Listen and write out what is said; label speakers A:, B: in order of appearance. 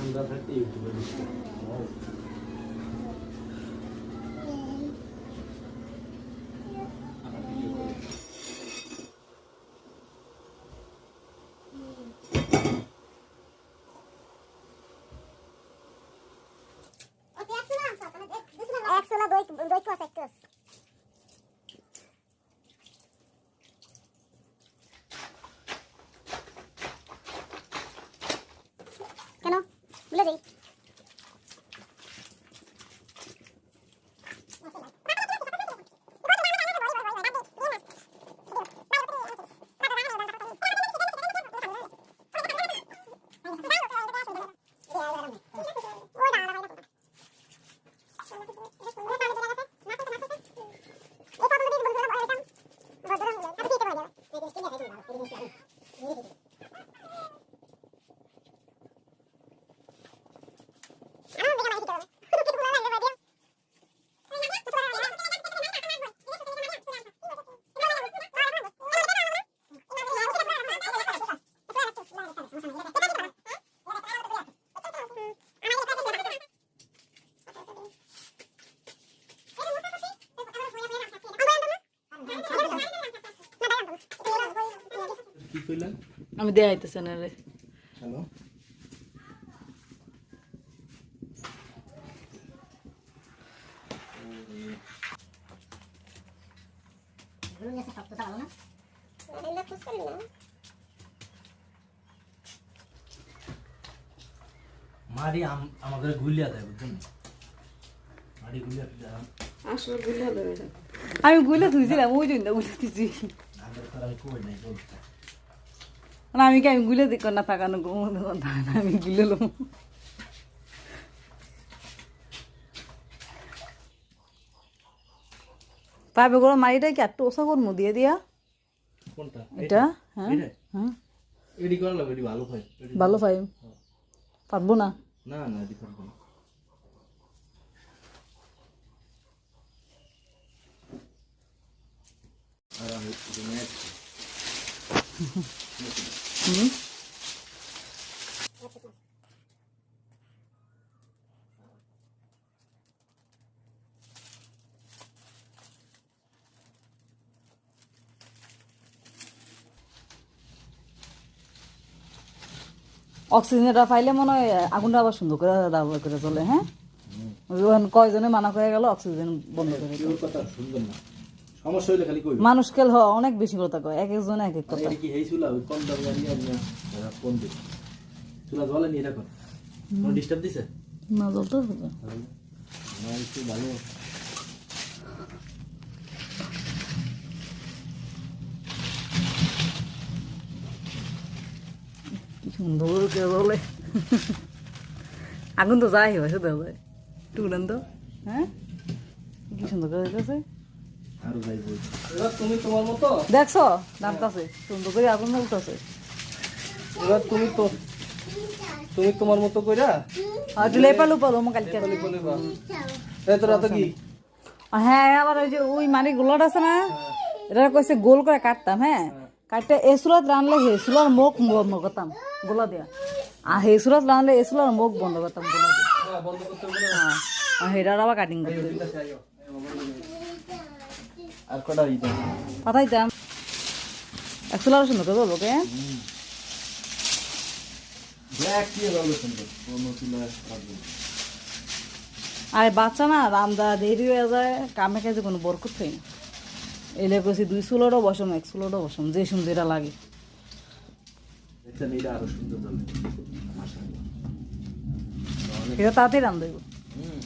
A: আমরা থাকতে ইউটিউবে দিচ্ছি
B: একশো না
A: কি কইলেন
C: আমি দেখাইতেছি না রে
A: হ্যালো মারি আম- আমাদের গুলিয়া দেয় বুঝছেন মারি গুলিয়া দিলাম
C: আমি গুলে ধুইছিলাম ওই জন্য গুলে দিছি
A: আগের তো আমি কই নাই বলতে
C: না আমি কি আমি গুলে দিক না তাকানো না আমি গুলে লো পাবে গরম মারিটা কি একটু ওসা করমু? দিয়ে দিয়া।
A: কোনটা?
C: এটা হ্যাঁ হ্যাঁ।
A: এডি করা লাগবে এডি ভালো
C: পাই পারব না?
A: না না এডি পারব না। আর আমি
C: হুম অক্সিজেনটা পাইলে মনে হয় আগুনটা আবার সুন্দর করে ব্যবহার করে চলে হ্যাঁ? কয়জনে মানা হয়ে গেল অক্সিজেন বন্ধ করে
A: সমস্যা হইলে খালি কইবি
C: মানুষ কেল হ অনেক বেশি কথা কয় এক একজনে এক এক কথা।
A: কি হেই চুলা? ওই কম দাম ফোন দিই চুলা জ্বলে নি এটা কর। কোনো ডিস্টার্ব দিছে?
C: না জলটা
A: না একটু ভালো।
C: কি সুন্দর করে জ্বলে আগুন তো যাই হয় শুধু তো। হ্যাঁ? কি সুন্দর করে
A: আরও যাই বই এবার তুমি তোমার মতো
C: দেখছ? নামতাছে। সুন্দর করে আগুন জ্বলতেছে।
A: এবার তুমি তো তুমি তোমার মতো কইরা
C: আর তুই লেপালু পালো আমার কালকে
A: বলিবা এই তোরা তো কি?
C: হ্যাঁ আবার ওই যে ওই মানে গোলাট আছে না? এটা কইছে গোল করে কাটতাম হ্যাঁ? কাটতে এসুলত রানলে হেসুলার মুখ বন্ধ করতাম গোলা দিয়া। আর হেসুলত রানলে এসুলার মুখ বন্ধ করতাম গোলা দিয়া।
A: হ্যাঁ, বন্ধ করতে
C: হ্যাঁ আর হেডার আবার কাটিং করতে
A: আর কটা দিতে
C: পাঠাইতাম একশোলার সুন্দর করে বলব কে
A: রাখব
C: বাচ্চা না রামদা দেরি হয়ে যায় কামে কাজে কোনো বরকত হয় না। এলে কইছি দুই চুলোরও বসম এক চুলোরও বসম যে সুন্দর যেটা লাগে।
A: এটা
C: আরও তাড়াতাড়ি দেবো
A: হুম।